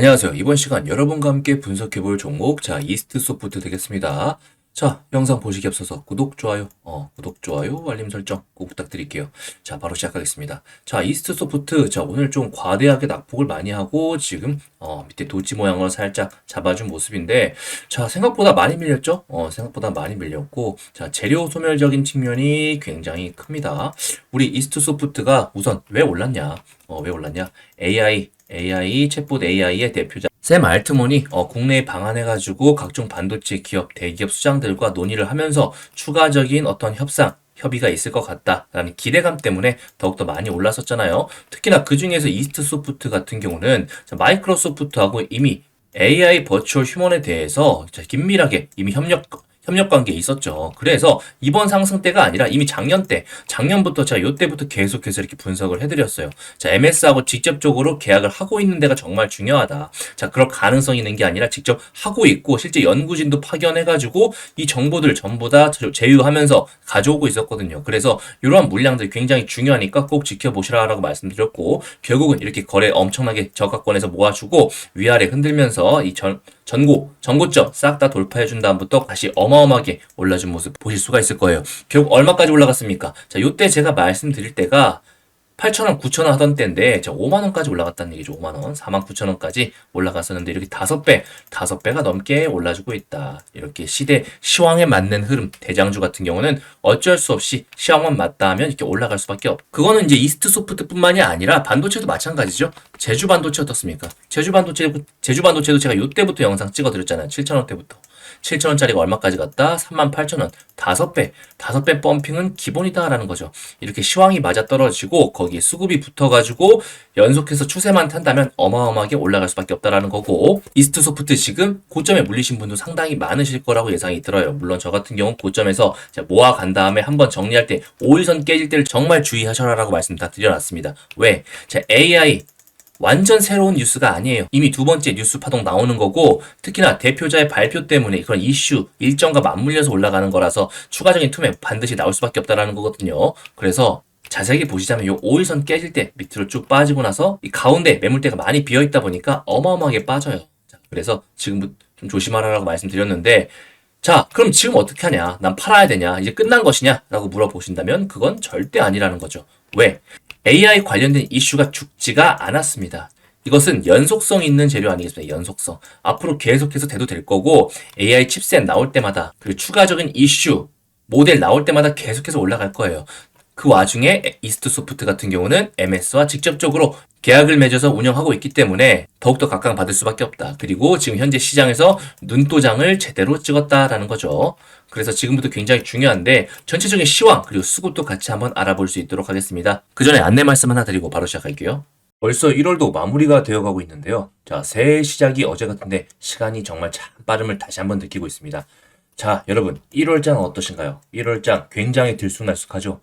안녕하세요. 이번 시간 여러분과 함께 분석해 볼 종목, 자, 이스트 소프트 되겠습니다. 자, 영상 보시기 앞서서 구독, 좋아요, 어, 구독, 좋아요, 알림 설정 꼭 부탁드릴게요. 자, 바로 시작하겠습니다. 자, 이스트 소프트, 자, 오늘 좀 과대하게 낙폭을 많이 하고, 지금, 어, 밑에 도지 모양을 살짝 잡아준 모습인데, 자, 생각보다 많이 밀렸죠? 어, 생각보다 많이 밀렸고, 자, 재료 소멸적인 측면이 굉장히 큽니다. 우리 이스트 소프트가 우선 왜 올랐냐? 어, 왜 올랐냐? AI, AI, 챗봇 AI의 대표자 샘 알트먼이 어, 국내에 방한해가지고 각종 반도체 기업, 대기업 수장들과 논의를 하면서 추가적인 어떤 협상, 협의가 있을 것 같다라는 기대감 때문에 더욱더 많이 올랐었잖아요. 특히나 그 중에서 이스트 소프트 같은 경우는 자, 마이크로소프트하고 이미 AI 버추얼 휴먼에 대해서 자, 긴밀하게 이미 협력 협력 관계에 있었죠. 그래서 이번 상승 때가 아니라 이미 작년 때, 작년부터 제가 요때부터 계속해서 이렇게 분석을 해드렸어요. 자, MS하고 직접적으로 계약을 하고 있는 데가 정말 중요하다. 자, 그럴 가능성이 있는 게 아니라 직접 하고 있고, 실제 연구진도 파견해가지고 이 정보들 전부 다 제휴하면서 가져오고 있었거든요. 그래서 이러한 물량들이 굉장히 중요하니까 꼭 지켜보시라라고 말씀드렸고, 결국은 이렇게 거래 엄청나게 저가권에서 모아주고, 위아래 흔들면서 이 전, 전고, 전고점 싹 다 돌파해준 다음부터 다시 어마어마하게 올라준 모습 보실 수가 있을 거예요. 결국 얼마까지 올라갔습니까? 자, 요때 제가 말씀드릴 때가 8,000원, 9,000원 하던 때인데, 저 5만원까지 올라갔다는 얘기죠. 5만원. 49,000원까지 올라갔었는데, 이렇게 5배, 5배가 넘게 올라주고 있다. 이렇게 시대, 시황에 맞는 흐름, 대장주 같은 경우는 어쩔 수 없이 시황만 맞다 하면 이렇게 올라갈 수밖에 없. 그거는 이제 이스트 소프트 뿐만이 아니라 반도체도 마찬가지죠. 제주 반도체 어떻습니까? 제주 반도체, 제주 반도체도 제가 요때부터 영상 찍어드렸잖아요. 7,000원대부터. 7천원짜리가 얼마까지 갔다? 38,000원. 5배. 5배 펌핑은 기본이다라는 거죠. 이렇게 시황이 맞아 떨어지고 거기에 수급이 붙어가지고 연속해서 추세만 탄다면 어마어마하게 올라갈 수밖에 없다라는 거고 이스트 소프트 지금 고점에 물리신 분도 상당히 많으실 거라고 예상이 들어요. 물론 저 같은 경우 고점에서 모아간 다음에 한번 정리할 때 5일선 깨질 때를 정말 주의하셔라라고 말씀 다 드려놨습니다. 왜? 자, AI 완전 새로운 뉴스가 아니에요. 이미 두 번째 뉴스 파동 나오는 거고 특히나 대표자의 발표 때문에 그런 이슈 일정과 맞물려서 올라가는 거라서 추가적인 틈에 반드시 나올 수밖에 없다라는 거거든요. 그래서 자세하게 보시자면 요 5일선 깨질 때 밑으로 쭉 빠지고 나서 이 가운데 매물대가 많이 비어 있다 보니까 어마어마하게 빠져요. 자, 그래서 지금부터 좀 조심하라고 말씀드렸는데 자, 그럼 지금 어떻게 하냐? 난 팔아야 되냐? 이제 끝난 것이냐? 라고 물어보신다면 그건 절대 아니라는 거죠. 왜? AI 관련된 이슈가 죽지가 않았습니다. 이것은 연속성 있는 재료 아니겠습니까? 연속성. 앞으로 계속해서 돼도 될 거고 AI 칩셋 나올 때마다 그리고 추가적인 이슈 모델 나올 때마다 계속해서 올라갈 거예요. 그 와중에 이스트 소프트 같은 경우는 MS와 직접적으로 계약을 맺어서 운영하고 있기 때문에 더욱더 각광받을 수밖에 없다. 그리고 지금 현재 시장에서 눈도장을 제대로 찍었다라는 거죠. 그래서 지금부터 굉장히 중요한데 전체적인 시황 그리고 수급도 같이 한번 알아볼 수 있도록 하겠습니다. 그 전에 안내 말씀 하나 드리고 바로 시작할게요. 벌써 1월도 마무리가 되어가고 있는데요. 자, 새해 시작이 어제 같은데 시간이 정말 참 빠름을 다시 한번 느끼고 있습니다. 자, 여러분, 1월장 어떠신가요? 1월장 굉장히 들쑥날쑥하죠?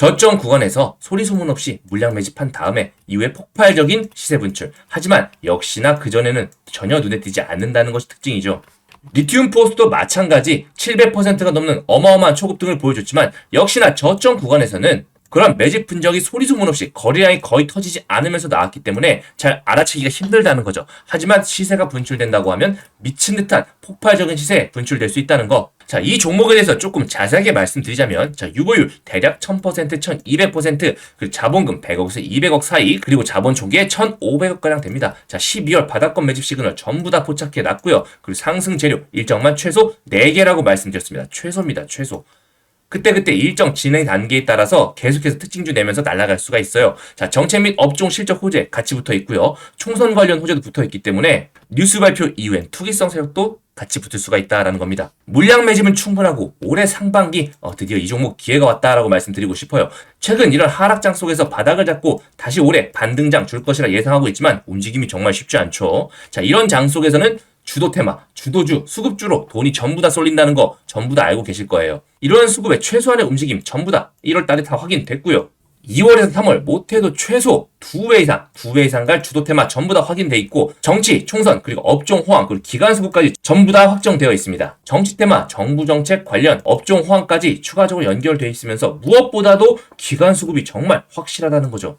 저점 구간에서 소리 소문 없이 물량 매집한 다음에 이후에 폭발적인 시세 분출. 하지만 역시나 그전에는 전혀 눈에 띄지 않는다는 것이 특징이죠. 리튬 포스도 마찬가지 700%가 넘는 어마어마한 초급 등을 보여줬지만 역시나 저점 구간에서는 그런 매집 분적이 소리 소문 없이 거래량이 거의 터지지 않으면서 나왔기 때문에 잘 알아채기가 힘들다는 거죠. 하지만 시세가 분출된다고 하면 미친 듯한 폭발적인 시세 분출될 수 있다는 거. 자, 이 종목에 대해서 조금 자세하게 말씀드리자면, 자, 유보율 대략 1000%, 1200%, 그리고 자본금 100억에서 200억 사이, 그리고 자본 총계 1500억가량 됩니다. 자, 12월 바닥권 매집 시그널 전부 다 포착해 놨고요. 그리고 상승 재료 일정만 최소 4개라고 말씀드렸습니다. 최소입니다, 최소. 그때그때 일정 진행 단계에 따라서 계속해서 특징주 내면서 날아갈 수가 있어요. 자, 정책 및 업종 실적 호재 같이 붙어 있고요. 총선 관련 호재도 붙어 있기 때문에 뉴스 발표 이후엔 투기성 세력도 같이 붙을 수가 있다라는 겁니다. 물량 매집은 충분하고 올해 상반기 어, 드디어 이 종목 기회가 왔다라고 말씀드리고 싶어요. 최근 이런 하락장 속에서 바닥을 잡고 다시 올해 반등장 줄 것이라 예상하고 있지만 움직임이 정말 쉽지 않죠. 자, 이런 장 속에서는 주도 테마, 주도주, 수급주로 돈이 전부 다 쏠린다는 거 전부 다 알고 계실 거예요. 이런 수급의 최소한의 움직임 전부 다 1월 달에 다 확인됐고요. 2월에서 3월 못해도 최소 2배 이상, 2배 이상 갈 주도 테마 전부 다 확인돼 있고 정치, 총선, 그리고 업종 호황, 그리고 기간 수급까지 전부 다 확정되어 있습니다. 정치 테마, 정부 정책 관련 업종 호황까지 추가적으로 연결되어 있으면서 무엇보다도 기간 수급이 정말 확실하다는 거죠.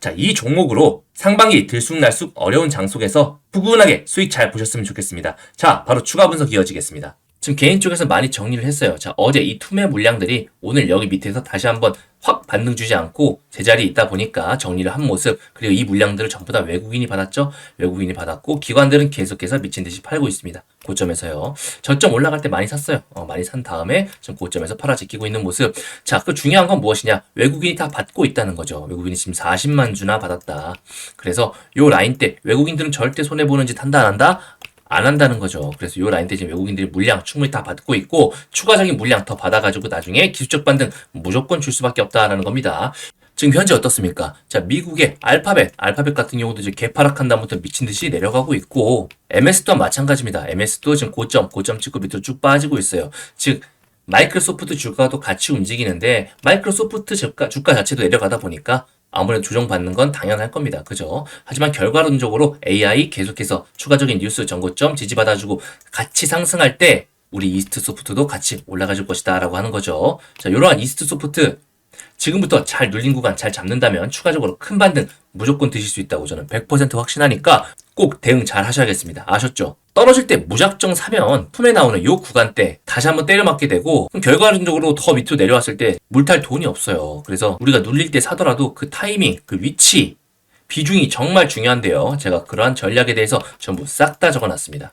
자, 이 종목으로 상반기 들쑥날쑥 어려운 장 속에서 푸근하게 수익 잘 보셨으면 좋겠습니다. 자, 바로 추가 분석 이어지겠습니다. 지금 개인 쪽에서 많이 정리를 했어요. 자, 어제 이 투매 물량들이 오늘 여기 밑에서 다시 한번 확 반등 주지 않고 제자리에 있다 보니까 정리를 한 모습 그리고 이 물량들을 전부 다 외국인이 받았죠. 외국인이 받았고 기관들은 계속해서 미친 듯이 팔고 있습니다. 고점에서요. 저점 올라갈 때 많이 샀어요. 어, 많이 산 다음에 지금 고점에서 팔아 지키고 있는 모습. 자, 그 중요한 건 무엇이냐? 외국인이 다 받고 있다는 거죠. 외국인이 지금 40만 주나 받았다. 그래서 요 라인 때 외국인들은 절대 손해 보는 짓 한다 안 한다? 안 한다는 거죠. 그래서 요 라인 때 지금 외국인들이 물량 충분히 다 받고 있고 추가적인 물량 더 받아가지고 나중에 기술적 반등 무조건 줄 수밖에 없다라는 겁니다. 지금 현재 어떻습니까? 자, 미국의 알파벳, 알파벳 같은 경우도 이제 개파락한 다음부터 미친 듯이 내려가고 있고, MS 또한 마찬가지입니다. MS도 지금 고점, 고점 찍고 밑으로 쭉 빠지고 있어요. 즉, 마이크로소프트 주가도 같이 움직이는데 마이크로소프트 주가, 주가 자체도 내려가다 보니까 아무래도 조정받는 건 당연할 겁니다. 그죠? 하지만 결과론적으로 AI 계속해서 추가적인 뉴스 정고점 지지받아주고 같이 상승할 때 우리 이스트 소프트도 같이 올라가줄 것이다 라고 하는 거죠. 자, 이러한 이스트 소프트 지금부터 잘 눌린 구간 잘 잡는다면 추가적으로 큰 반등 무조건 드실 수 있다고 저는 100% 확신하니까 꼭 대응 잘 하셔야겠습니다. 아셨죠? 떨어질 때 무작정 사면 품에 나오는 요 구간 때 다시 한번 때려 맞게 되고 결과적으로 더 밑으로 내려왔을 때 물탈 돈이 없어요. 그래서 우리가 눌릴 때 사더라도 그 타이밍, 그 위치, 비중이 정말 중요한데요. 제가 그러한 전략에 대해서 전부 싹 다 적어놨습니다.